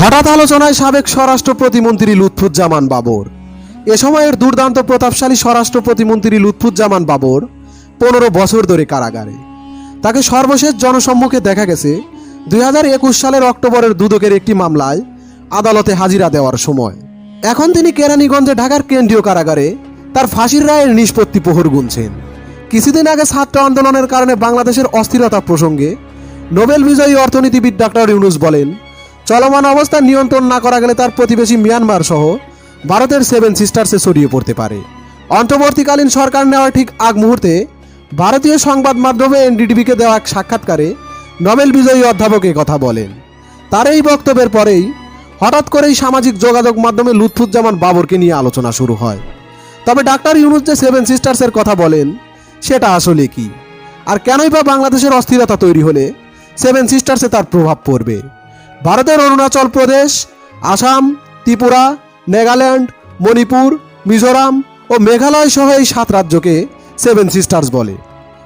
হঠাৎ আলোচনায় সাবেক স্বরাষ্ট্র প্রতিমন্ত্রী লুৎফুজ্জামান বাবর। এ সময়ের দুর্দান্ত প্রতাপশালী স্বরাষ্ট্র প্রতিমন্ত্রী লুৎফুজ্জামান বাবর পনেরো বছর ধরে কারাগারে। তাকে সর্বশেষ জনসম্মুখে দেখা গেছে দুই হাজার একুশ সালের অক্টোবরের দুদকের একটি মামলায় আদালতে হাজিরা দেওয়ার সময়। এখন তিনি কেরানীগঞ্জে ঢাকার কেন্দ্রীয় কারাগারে তার ফাঁসির রায়ের নিষ্পত্তি প্রহর গুনছেন। কিছুদিন আগে ছাত্র আন্দোলনের কারণে বাংলাদেশের অস্থিরতা প্রসঙ্গে নোবেল বিজয়ী অর্থনীতিবিদ ডাক্তার ইউনুস বলেন, চলমান অবস্থা নিয়ন্ত্রণ না করা গেলে তার প্রতিবেশী মিয়ানমার সহ ভারতের সেভেন সিস্টার্সে ছড়িয়ে পড়তে পারে। অন্তর্বর্তীকালীন সরকার নেওয়ার ঠিক আগ মুহূর্তে ভারতীয় সংবাদ মাধ্যমে এনডিটিভিকে দেওয়া এক সাক্ষাৎকারে নোবেল বিজয়ী অধ্যাপক কথা বলেন। তার এই বক্তব্যের পরেই হঠাৎ করেই সামাজিক যোগাযোগ মাধ্যমে লুৎফুজ্জামান বাবরকে নিয়ে আলোচনা শুরু হয়। তবে ডাক্তার ইউনুস যে সেভেন সিস্টার্সের কথা বলেন সেটা আসলে কি? আর কেনই বা বাংলাদেশের অস্থিরতা তৈরি হলে সেভেন সিস্টার্সে তার প্রভাব পড়বে? ভারতের অরুণাচল প্রদেশ, আসাম, ত্রিপুরা, নাগাল্যান্ড, মণিপুর, মিজোরাম ও মেঘালয় সহ এই সাত রাজ্যকে সেভেন সিস্টার্স বলে।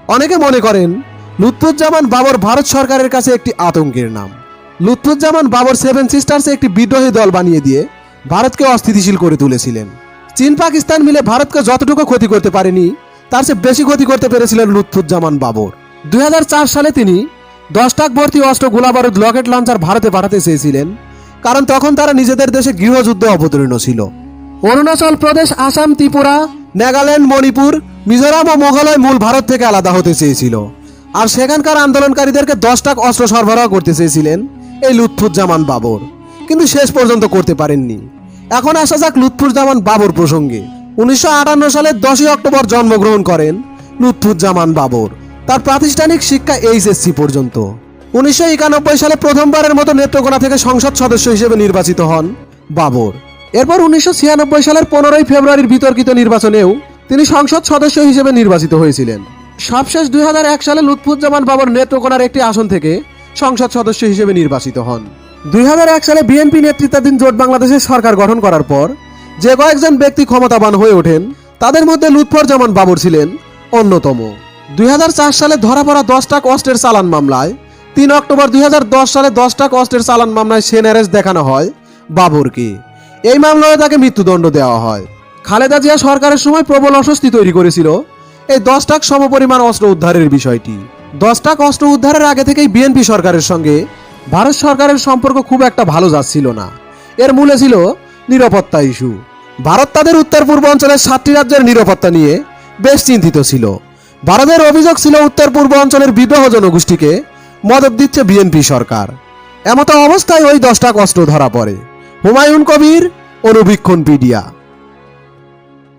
অনেকে মনে করেন লুৎফুজ্জামান বাবর ভারত সরকারের কাছে একটি আতঙ্কের নাম। লুৎফুজ্জামান বাবর সেভেন সিস্টার্সে একটি বিদ্রোহী দল বানিয়ে দিয়ে ভারতকে অস্থিতিশীল করে তুলেছিলেন। চীন পাকিস্তান মিলে ভারতকে যতটুকু ক্ষতি করতে পারেনি তার চেয়ে বেশি ক্ষতি করতে পেরেছিলেন লুৎফুজ্জামান বাবর। দুই হাজার চার সালে তিনি দশ টাক ভর্তি অস্ত্র গোলাবারুদ লকেট লঞ্চার ভারতে পাঠাতে চেয়েছিলেন, কারণ তখন তারা নিজেদের দেশে গৃহযুদ্ধ অবতীর্ণ ছিল। অরুণাচল প্রদেশ, আসাম, ত্রিপুরা, নাগাল্যান্ড, মণিপুর, মিজোরাম ও মেঘালয় মূল ভারত থেকে আলাদা হতে চেয়েছিল। আর সেখানকার আন্দোলনকারীদেরকে দশ টাক অস্ত্র সরবরাহ করতে চেয়েছিলেন এই লুৎফুজ্জামান বাবর। কিন্তু শেষ পর্যন্ত করতে পারেননি। এখন আসা যাক লুৎফুজ্জামান বাবর প্রসঙ্গে। উনিশশো আটান্ন সালের দশই অক্টোবর জন্মগ্রহণ করেন লুৎফুজ্জামান বাবর। তার প্রাতিষ্ঠানিক শিক্ষা এইচএসসি পর্যন্ত। উনিশশো একানব্বই সালে প্রথমবারের মতো নেত্রকোনা থেকে সংসদ সদস্য হিসেবে নির্বাচিত হন বাবর। এরপর উনিশশো ছিয়ানব্বই সালের পনেরোই ফেব্রুয়ারির বিতর্কিত নির্বাচনেও তিনি সংসদ সদস্য হিসেবে নির্বাচিত হয়েছিলেন। সবশেষ দুই হাজার এক সালে লুৎফুজ্জামান বাবর নেত্রকোনার একটি আসন থেকে সংসদ সদস্য হিসেবে নির্বাচিত হন। দুই হাজার এক সালে বিএনপি নেতৃত্বাধীন জোট বাংলাদেশের সরকার গঠন করার পর যে কয়েকজন ব্যক্তি ক্ষমতাবান হয়ে ওঠেন, তাদের মধ্যে লুৎফরজামান বাবর ছিলেন অন্যতম। দুই হাজার চার সালে ধরা পড়া দশ টাক অস্ত্রের চালান মামলায়, তিন অক্টোবর দুই হাজার দশ সালে দশ টাক অস্ত্রের চালান মামলায় সেনারেস দেখানো হয় বাবরকে। এই মামলায় তাকে মৃত্যুদণ্ড দেওয়া হয়। খালেদা জিয়া সরকারের সময় প্রবল অস্বস্তি তৈরি করেছিল এই দশ টাক সমপরিমাণ অস্ত্র উদ্ধারের বিষয়টি। দশ টাক অস্ত্র উদ্ধারের আগে থেকেই বিএনপি সরকারের সঙ্গে ভারত সরকারের সম্পর্ক খুব একটা ভালো যাচ্ছিল না। এর মূলে ছিল নিরাপত্তা ইস্যু। ভারত তাদের উত্তর পূর্ব অঞ্চলের সাতটি রাজ্যের নিরাপত্তা নিয়ে বেশ চিন্তিত ছিল। ভারতের অভিযোগ ছিল উত্তর পূর্ব অঞ্চলের জনগোষ্ঠীকে মদত দিচ্ছে বিএনপি সরকার। এমতো অবস্থায় ওই দশটা কষ্ট ধরা পড়ে। হুমায়ুন কবির, অনুবীক্ষণ পিডিয়া